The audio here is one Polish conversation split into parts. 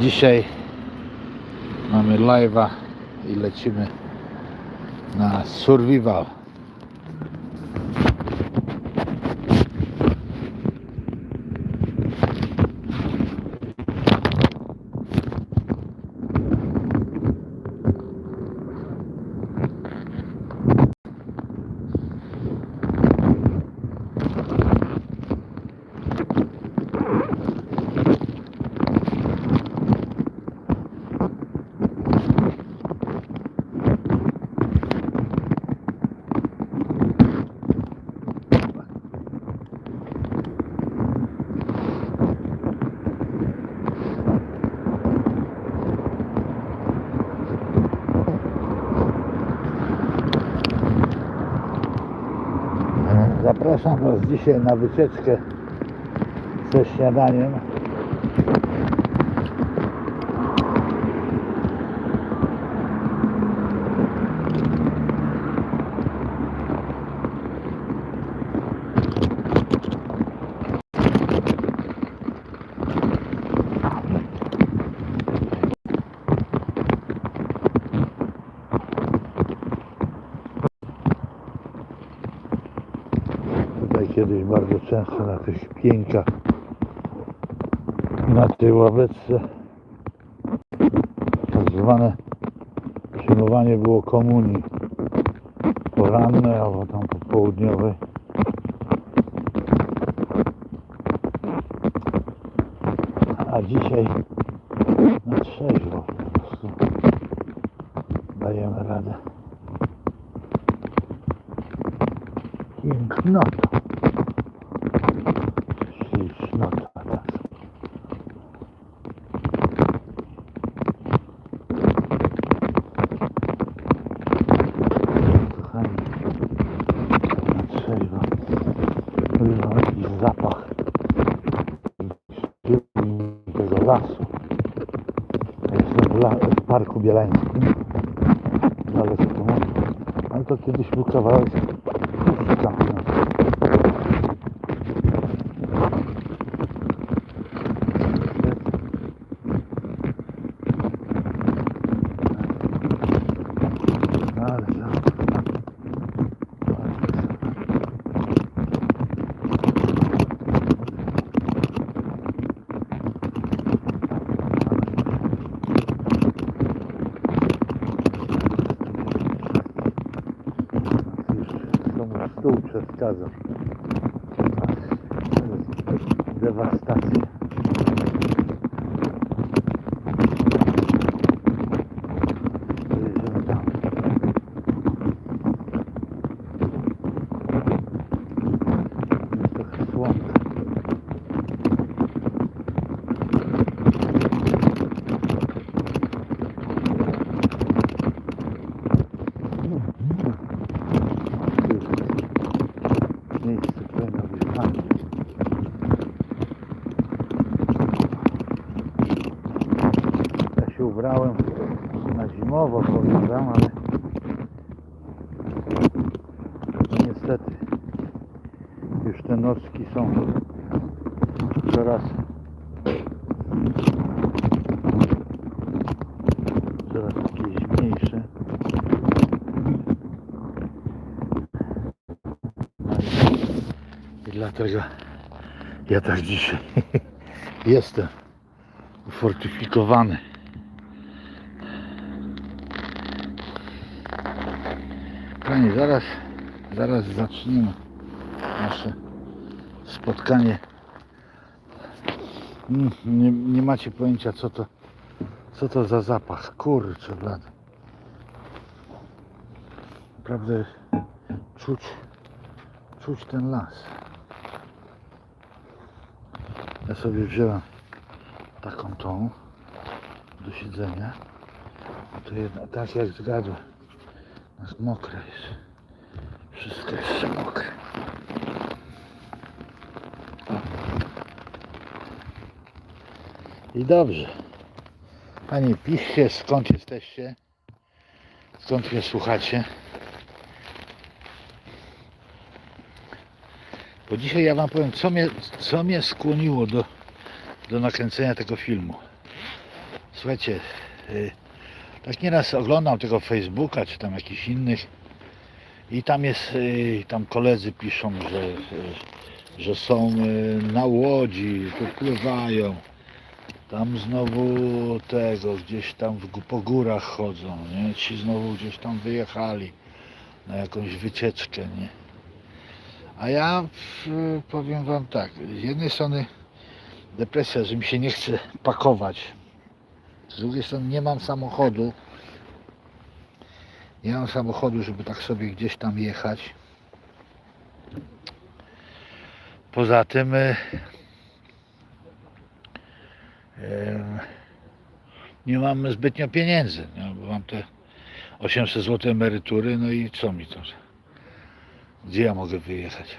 Dzisiaj mamy live'a i lecimy na survival. Zapraszam Was dzisiaj na wycieczkę ze śniadaniem. Tutaj kiedyś bardzo często na tych pieńkach na tej ławeczce tak zwane przyjmowanie było komunii porannej albo tam popołudniowej. A dzisiaj na trzeźwo po prostu dajemy radę. Pięknota. Ślicznota. tak. Kochani, na trzeźwo. Wyjął jakiś zapach tego lasu. Jestem w, la, w Parku Bielańskim. Ale to kiedyś był kawałek puszczy kampiący. Ale za- Komu stół przeszkadza. Dewastacja. Jedziemy tam. Jest trochę słonka. Miejsce pełne wyzwania. Ja się ubrałem na zimowo, powiem wam, ale no niestety już te nocki są coraz coraz takie zimniejsze. I dlatego ja tak dzisiaj jestem ufortyfikowany. Kochani, zaraz, zaraz zaczniemy nasze spotkanie. Mm, Nie, nie macie pojęcia co to, co to za zapach. Kurczę blady. Naprawdę czuć, czuć ten las. Ja sobie wziąłem taką tą do siedzenia. A to jedna, tak jak zgadłem. Jest mokre jest. Wszystko jeszcze mokre. I dobrze. Panie, piszcie skąd jesteście. Skąd mnie słuchacie. Bo dzisiaj ja wam powiem, co mnie, co mnie skłoniło do, do nakręcenia tego filmu. Słuchajcie, y, tak nieraz oglądam tego Facebooka, czy tam jakichś innych i tam jest, y, tam koledzy piszą, że, y, że są y, na łodzi, wypływają. Tam znowu tego, gdzieś tam w, po górach chodzą, nie? Ci znowu gdzieś tam wyjechali na jakąś wycieczkę, nie? A ja y, powiem wam tak, z jednej strony depresja, że mi się nie chce pakować. Z drugiej strony nie mam samochodu. Nie mam samochodu, żeby tak sobie gdzieś tam jechać. Poza tym y, nie mam zbytnio pieniędzy, no, bo mam te 800 zł emerytury, no i co mi to? Gdzie ja mogę wyjechać?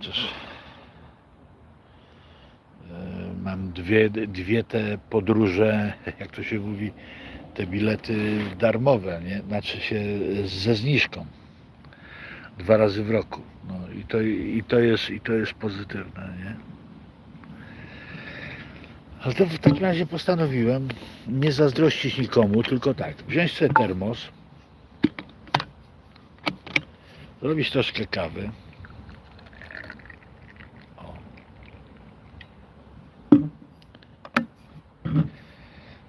Cóż, e, mam dwie, dwie te podróże, jak to się mówi, te bilety darmowe, nie? Znaczy się ze zniżką. Dwa razy w roku. No i to, i to, jest, i to jest pozytywne, nie? Ale to w takim razie postanowiłem nie zazdrościć nikomu, tylko tak, wziąć sobie termos, zrobić troszkę kawy. O.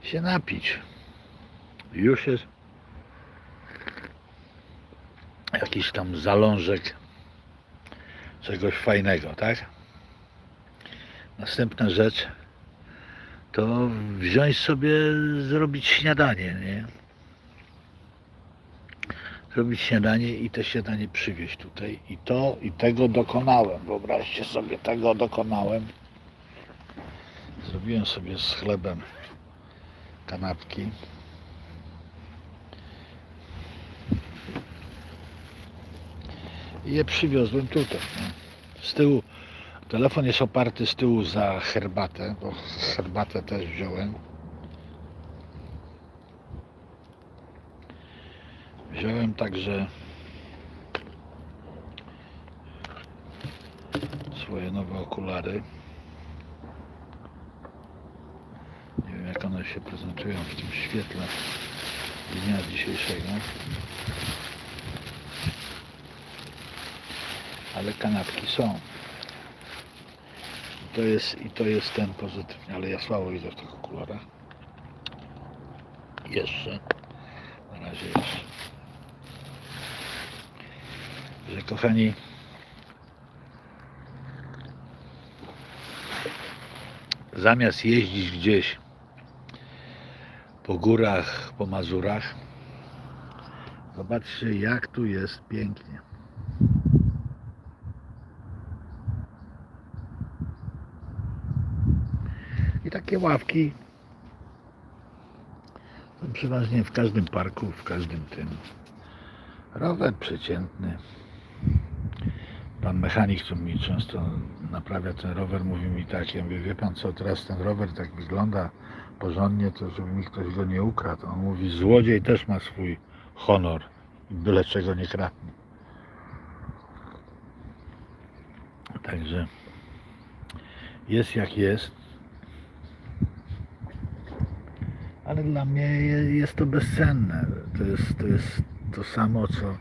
Się napić. Już jest jakiś tam zalążek czegoś fajnego, tak? Następna rzecz to wziąć sobie, zrobić śniadanie, nie? Zrobić śniadanie i te śniadanie przywieźć tutaj. I to, i tego dokonałem. Wyobraźcie sobie, tego dokonałem. Zrobiłem sobie z chlebem kanapki. I je przywiozłem tutaj. Z tyłu Telefon jest oparty z tyłu za herbatę, bo herbatę też wziąłem. Wziąłem także swoje nowe okulary. Nie wiem jak one się prezentują w tym świetle dnia dzisiejszego. Ale kanapki są to jest i to jest ten pozytywny, ale ja słabo widzę w tych okularach. Jeszcze. Na razie jeszcze. Że kochani, zamiast jeździć gdzieś po górach, po Mazurach, zobaczcie jak tu jest pięknie. I takie ławki są przeważnie w każdym parku, w każdym tym. Rower przeciętny. Pan mechanik, co mi często naprawia ten rower, mówi mi tak, ja mówię, wie pan co, teraz ten rower tak wygląda porządnie, to żeby mi ktoś go nie ukradł. On mówi, złodziej też ma swój honor i byle czego nie kradnie. Także jest jak jest. ale dla mnie je- jest to bezcenne. To jest, to jest to samo, co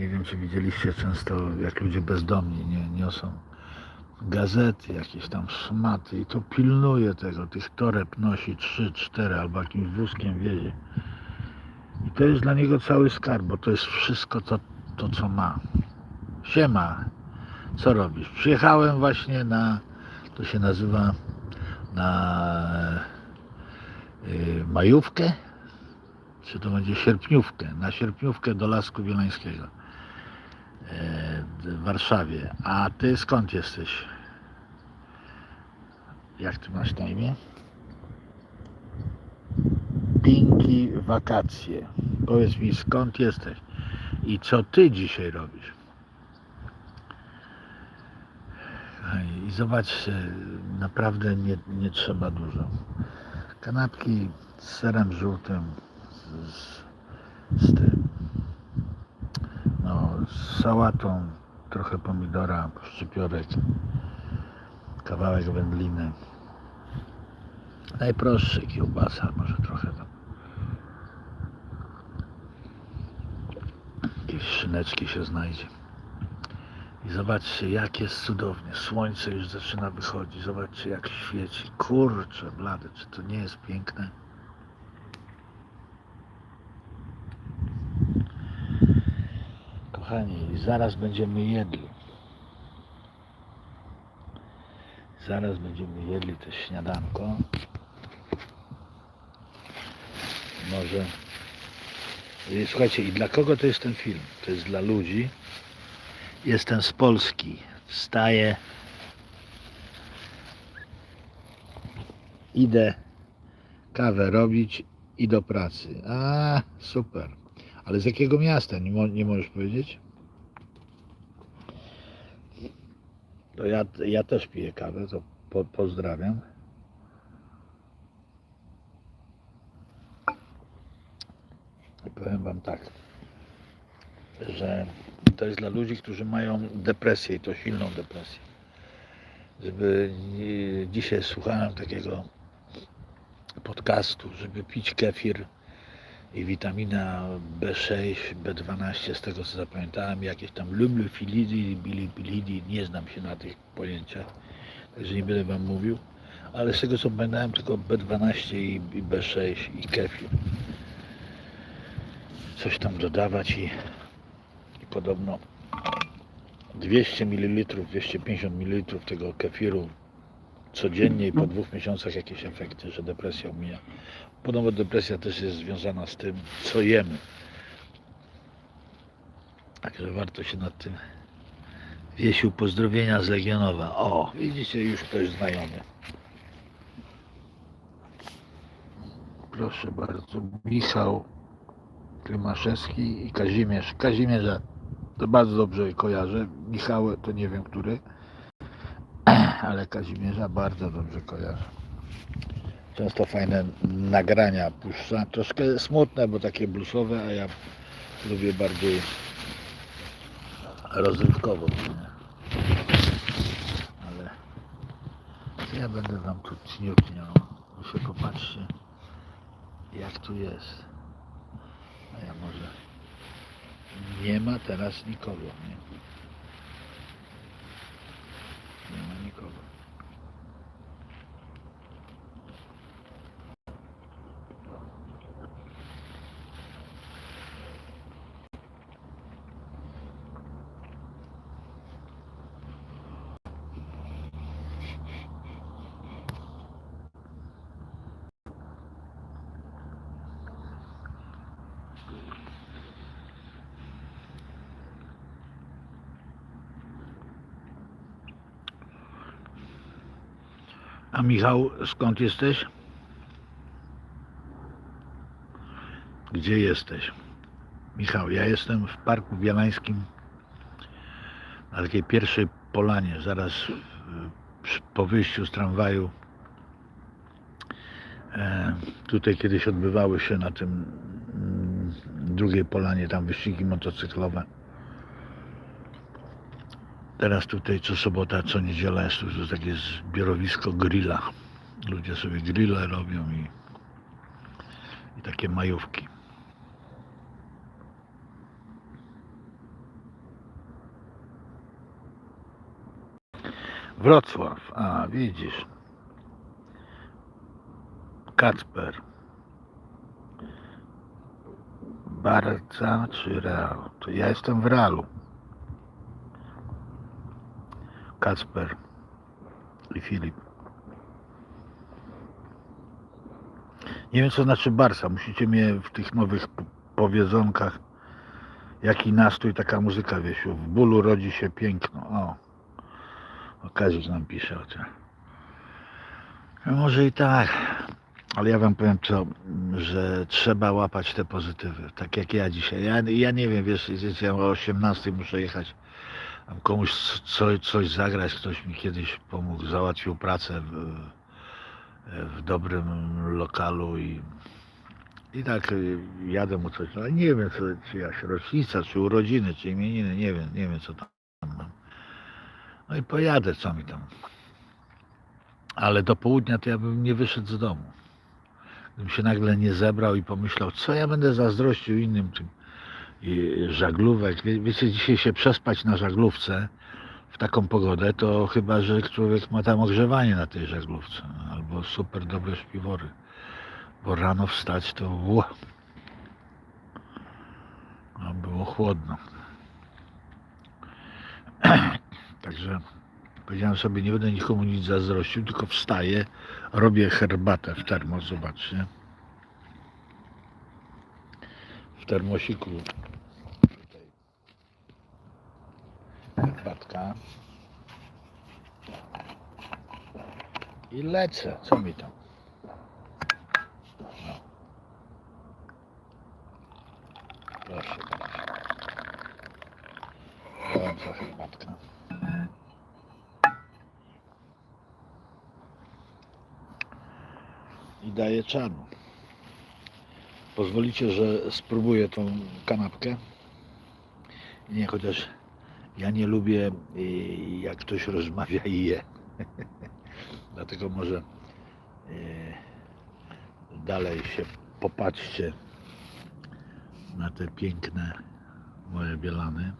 nie wiem, czy widzieliście często, jak ludzie bezdomni nie, niosą gazety, jakieś tam szmaty i to pilnuje tego, tych toreb nosi 3, 4 albo jakimś wózkiem wiezie. I to jest dla niego cały skarb, bo to jest wszystko to, to co ma. Siema, co robisz? Przyjechałem właśnie na, to się nazywa na y, majówkę, czy to będzie sierpniówkę, na sierpniówkę do Lasku Wielańskiego y, w Warszawie. A ty skąd jesteś? Jak ty masz na imię? Pinki wakacje. Powiedz mi skąd jesteś i co ty dzisiaj robisz? I zobaczcie, naprawdę nie, nie trzeba dużo. Kanapki z serem żółtym, z, z z sałatą, trochę pomidora, szczypiorek, kawałek wędliny. Najprostszy kiełbasa, może trochę tam. Jakieś szyneczki się znajdzie. I zobaczcie, jak jest cudownie. Słońce już zaczyna wychodzić. Zobaczcie, jak świeci. Kurczę, blady, czy to nie jest piękne? Kochani, zaraz będziemy jedli. Zaraz będziemy jedli też śniadanko. Może. Słuchajcie, i dla kogo to jest ten film? To jest dla ludzi. Jestem z Polski. Wstaję. Idę kawę robić i do pracy. A, super. Ale z jakiego miasta? Nie, nie możesz powiedzieć? To ja, ja też piję kawę, to po, pozdrawiam. Powiem Wam tak, że to jest dla ludzi, którzy mają depresję i to silną depresję. Żeby dzisiaj słuchałem takiego podcastu, żeby pić kefir i witamina B6, B12, z tego co zapamiętałem, jakieś tam lumlofilidy, bilipilidy, nie znam się na tych pojęciach, także nie będę Wam mówił, ale z tego co pamiętałem tylko B12 i i B6 i kefir. Coś tam dodawać i, i podobno 200 ml, 250 ml tego kefiru codziennie i po dwóch miesiącach jakieś efekty, że depresja umija. Podobno depresja też jest związana z tym, co jemy. Także warto się nad tym. Wiesił pozdrowienia z Legionowa. O, widzicie, już ktoś znajomy. Proszę bardzo, Michał Klimaszewski i Kazimierz. Kazimierza to bardzo dobrze kojarzę. Michał to nie wiem który, ale Kazimierza bardzo dobrze kojarzę. Często fajne nagrania puszcza. Troszkę smutne, bo takie bluesowe, a ja lubię bardziej rozrywkowo. Ale ja będę wam tu cniutniał. Wy się popatrzcie, jak tu jest. A ja może nie ma teraz nikogo? Nie A Michał, skąd jesteś? Gdzie jesteś? Michał, ja jestem w Parku Bielańskim na takiej pierwszej polanie, zaraz po wyjściu z tramwaju. E, tutaj kiedyś odbywały się na tym mm, drugiej polanie tam wyścigi motocyklowe. Teraz tutaj co sobota, co niedziela jest tu takie zbiorowisko grilla. Ludzie sobie grille robią i, i takie majówki. Wrocław, a widzisz. Kacper. Barca czy Real? To ja jestem w Realu. Kacper i Filip. Nie wiem co znaczy Barsa. Musicie mnie w tych nowych powiedzonkach jaki nastrój taka muzyka wiesiu. W bólu rodzi się piękno. O. O Kazik nam pisze o tym. No Może i tak, ale ja wam powiem co, że trzeba łapać te pozytywy, tak jak ja dzisiaj. Ja, ja nie wiem, wiesz, ja o 18 muszę jechać tam komuś co, coś zagrać, ktoś mi kiedyś pomógł, załatwił pracę w, w dobrym lokalu i, i tak y, jadę mu coś, ale nie wiem, co, czy jakaś rocznica, czy urodziny, czy imieniny, nie wiem, nie wiem co tam mam. No i pojadę, co mi tam. Ale do południa to ja bym nie wyszedł z domu. Gdybym się nagle nie zebrał i pomyślał, co ja będę zazdrościł innym tym i żaglówek. Wie, wiecie, dzisiaj się przespać na żaglówce w taką pogodę, to chyba, że człowiek ma tam ogrzewanie na tej żaglówce albo super dobre śpiwory. Bo rano wstać to a było chłodno. Także powiedziałem sobie, nie będę nikomu nic zazdrościł, tylko wstaję, robię herbatę w termos, zobaczcie. W termosiku herbatka. I lecę, co mi tam? No. Proszę. Gorąca herbatka. I daję czarnu. Pozwolicie, że spróbuję tą kanapkę? Nie, chociaż ja nie lubię y, jak ktoś rozmawia i je. Dlatego może y, dalej się popatrzcie na te piękne moje bielany.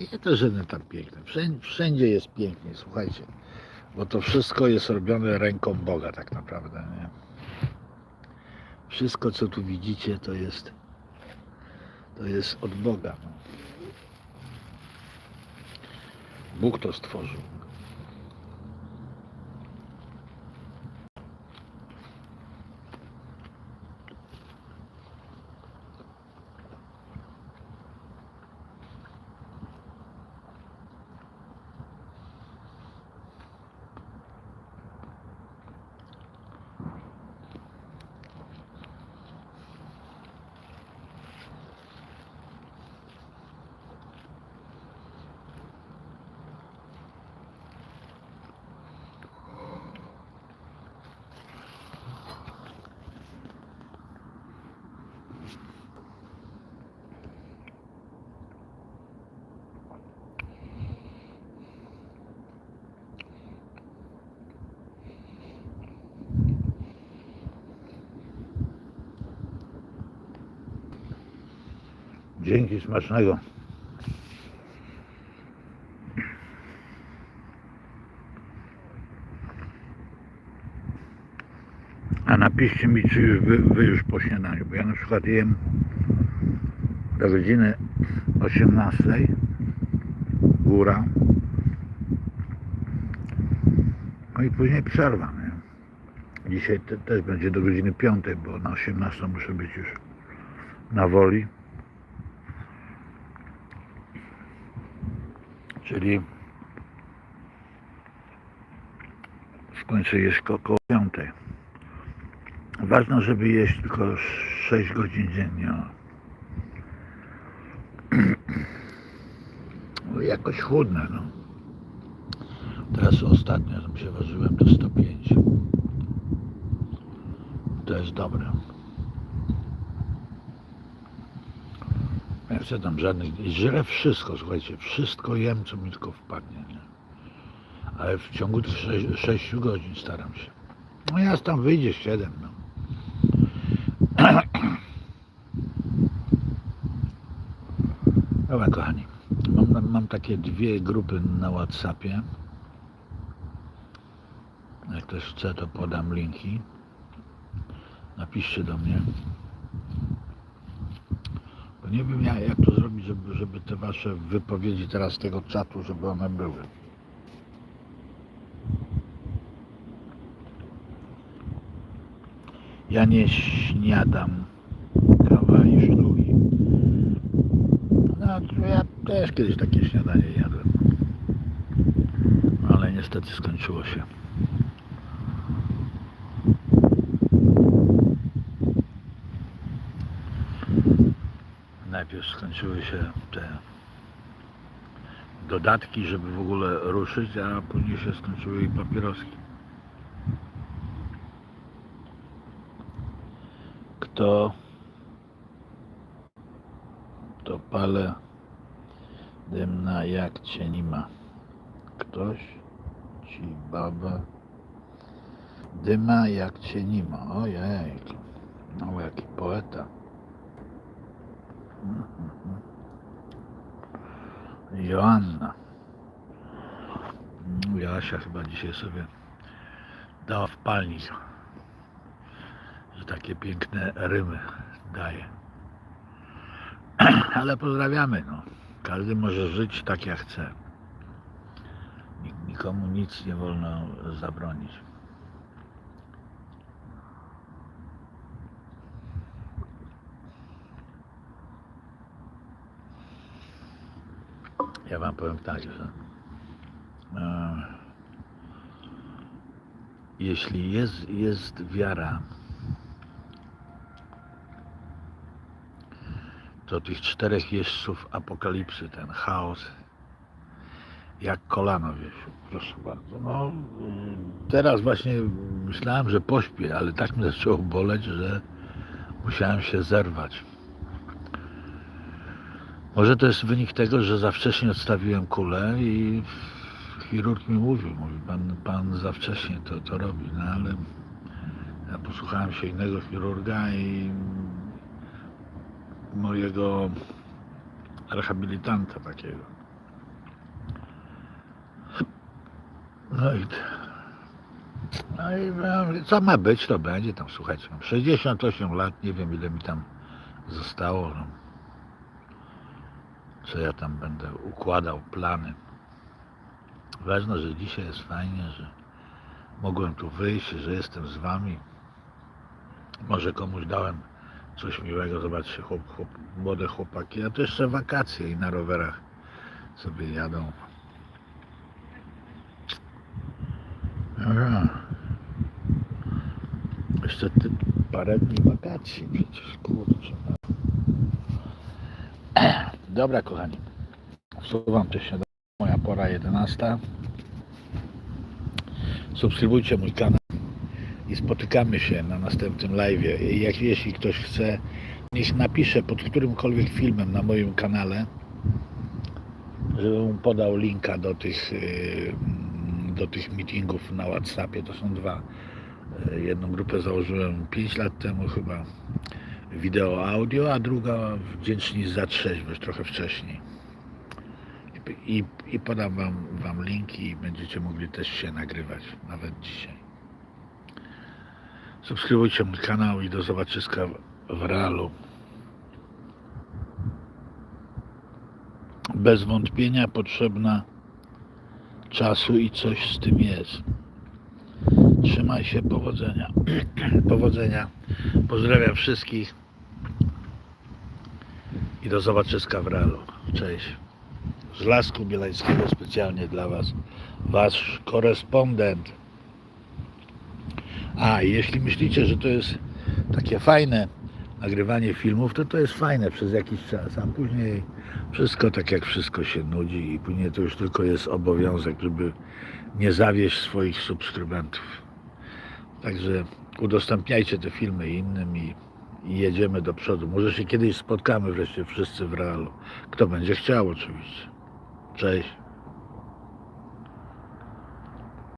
Nie to żadne tam piękne. Wszędzie, wszędzie jest pięknie, słuchajcie. Bo to wszystko jest robione ręką Boga tak naprawdę. Nie? Wszystko co tu widzicie to jest to jest od Boga. Bóg to stworzył. Dzięki smacznego. A napiszcie mi, czy już wy, wy już po śniadaniu, bo ja na przykład jem do godziny 18 góra no i później przerwa. Nie? Dzisiaj te, też będzie do godziny 5, bo na 18 muszę być już na woli. Czyli skończę jeść ko- koło 5. Ważne, żeby jeść tylko 6 godzin dziennie. jakoś chłodne, no. Teraz ostatnio tam się ważyłem to 105. To jest dobre. Chcę tam żadnych. Żrę wszystko, słuchajcie, wszystko jem, co mi tylko wpadnie. Nie? Ale w ciągu tych 6 godzin staram się. No ja tam wyjdzie 7. No. Dobra, kochani. Mam, mam takie dwie grupy na Whatsappie. Jak ktoś chce, to podam linki. Napiszcie do mnie. Nie wiem ja, jak to zrobić, żeby, żeby te wasze wypowiedzi teraz tego czatu, żeby one były. Ja nie śniadam kawa i sztuki. No, ja też kiedyś takie śniadanie jadłem. Ale niestety skończyło się. Skończyły się te dodatki, żeby w ogóle ruszyć, a później się skończyły i papieroski. Kto to palę dymna jak cię nie ma. Ktoś ci baba. Dyma jak cię nie ma. Ojej. No jaki poeta. Joanna. Joasia chyba dzisiaj sobie dała w palnik, że takie piękne rymy daje. Ale pozdrawiamy, no. Każdy może żyć tak jak chce. Nik- Nikomu nic nie wolno zabronić. Ja wam powiem tak, że e, jeśli jest, jest wiara, to tych czterech jeźdźców apokalipsy, ten chaos, jak kolano, wiesz, proszę bardzo. No, y, teraz właśnie myślałem, że pośpię, ale tak mnie zaczęło boleć, że musiałem się zerwać. Może to jest wynik tego, że za wcześnie odstawiłem kulę i chirurg mi mówił, mówi, pan, pan za wcześnie to, to robi, no ale ja posłuchałem się innego chirurga i mojego rehabilitanta takiego. No i, no i co ma być, to będzie tam, słuchajcie, mam 68 lat, nie wiem ile mi tam zostało, no. Co ja tam będę układał, plany. Ważne, że dzisiaj jest fajnie, że mogłem tu wyjść, że jestem z wami. Może komuś dałem coś miłego, zobaczcie, chłop, chłop, młode chłopaki, a to jeszcze wakacje i na rowerach sobie jadą. Aha. Jeszcze ty, parę dni wakacji przecież, kurczę. Dobra, kochani. Wsuwam też się moja pora 11. Subskrybujcie mój kanał i spotykamy się na następnym live. Jak jeśli ktoś chce, niech napisze pod którymkolwiek filmem na moim kanale, żebym podał linka do tych, yy, do tych meetingów na Whatsappie. To są dwa. Yy, Jedną grupę założyłem 5 lat temu chyba wideo audio, a druga wdzięczni za trzeźwość trochę wcześniej. I, i, podam wam, wam linki i będziecie mogli też się nagrywać, nawet dzisiaj. Subskrybujcie mój kanał i do zobaczyska w realu. Bez wątpienia potrzebna czasu i coś z tym jest. Trzymaj się, powodzenia. powodzenia. Pozdrawiam wszystkich i do zobaczyska w realu. Cześć. Z Lasku Bielańskiego specjalnie dla Was. Wasz korespondent. A, jeśli myślicie, że to jest takie fajne nagrywanie filmów, to to jest fajne przez jakiś czas, a później wszystko tak jak wszystko się nudzi i później to już tylko jest obowiązek, żeby nie zawieść swoich subskrybentów. Także udostępniajcie te filmy innym i, i jedziemy do przodu. Może się kiedyś spotkamy wreszcie wszyscy w realu. Kto będzie chciał oczywiście. Cześć.